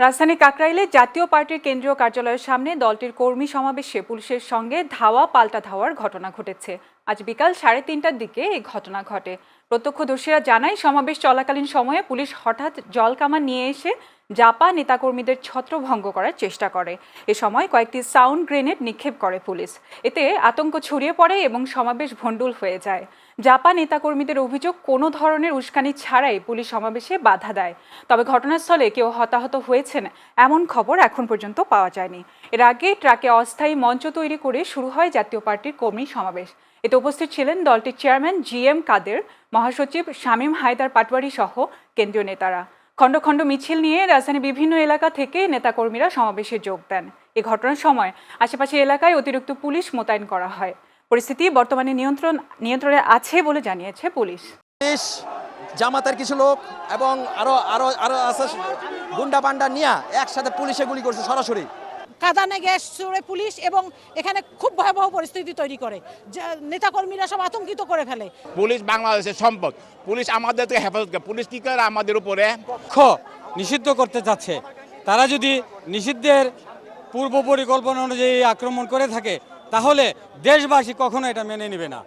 রাজধানী কাকরাইলে জাতীয় পার্টির কেন্দ্রীয় কার্যালয়ের সামনে দলটির কর্মী সমাবেশে পুলিশের সঙ্গে ধাওয়া পাল্টা ধাওয়ার ঘটনা ঘটেছে। আজ বিকাল সাড়ে তিনটার দিকে এই ঘটনা ঘটে। প্রত্যক্ষদর্শীরা জানায়, সমাবেশ চলাকালীন সময়ে পুলিশ হঠাৎ জল কামান নিয়ে এসে জাপা নেতাকর্মীদের ছত্রভঙ্গ করার চেষ্টা করে। এ সময় কয়েকটি সাউন্ড গ্রেনেড নিক্ষেপ করে পুলিশ। এতে আতঙ্ক ছড়িয়ে পড়ে এবং সমাবেশ ভণ্ডুল হয়ে যায়। জাপা নেতাকর্মীদের অভিযোগ, কোনো ধরনের উস্কানি ছাড়াই পুলিশ সমাবেশে বাধা দেয়। তবে ঘটনাস্থলে কেউ হতাহত হয়েছেন এমন খবর এখন পর্যন্ত পাওয়া যায়নি। এর আগে ট্রাকে অস্থায়ী মঞ্চ তৈরি করে শুরু হয় জাতীয় পার্টির কর্মী সমাবেশ। এতে উপস্থিত ছিলেন দলটির চেয়ারম্যান জি এম কাদের, মহাসচিব শামীম হায়দার পাটওয়ারি সহ কেন্দ্রীয় নেতারা। খণ্ড খণ্ড মিছিল নিয়ে রাজধানীর বিভিন্ন এলাকা থেকে নেতাকর্মীরা সমাবেশে যোগ দেন। এ ঘটনার সময় আশেপাশে এলাকায় অতিরিক্ত পুলিশ মোতায়েন করা হয়। পরিস্থিতি বর্তমানে নিয়ন্ত্রণ, নিয়ন্ত্রণে আছে বলে জানিয়েছে পুলিশ। পুলিশ, জামাতের কিছু লোক এবং আরও আরও আরও আছে গুন্ডা পান্ডা নিয়ে একসাথে পুলিশে গুলি করছে সরাসরি। কাঁদানে গ্যাস ছুড়ে পুলিশ এবং এখানে খুব ভয়াবহ পরিস্থিতি তৈরি করে। নেতাকর্মীরা সব আতঙ্কিত করে ফেলে। পুলিশ বাংলাদেশের সম্পদ। পুলিশ আমাদের থেকে হেফাজত করে। পুলিশ কি করে আমাদের উপরে? পক্ষ নিষিদ্ধ করতে চাচ্ছে। তারা যদি নিষিদ্ধের পূর্ব পরিকল্পনা অনুযায়ী আক্রমণ করে থাকে তাহলে দেশবাসী কখনো এটা মেনে নেবে না।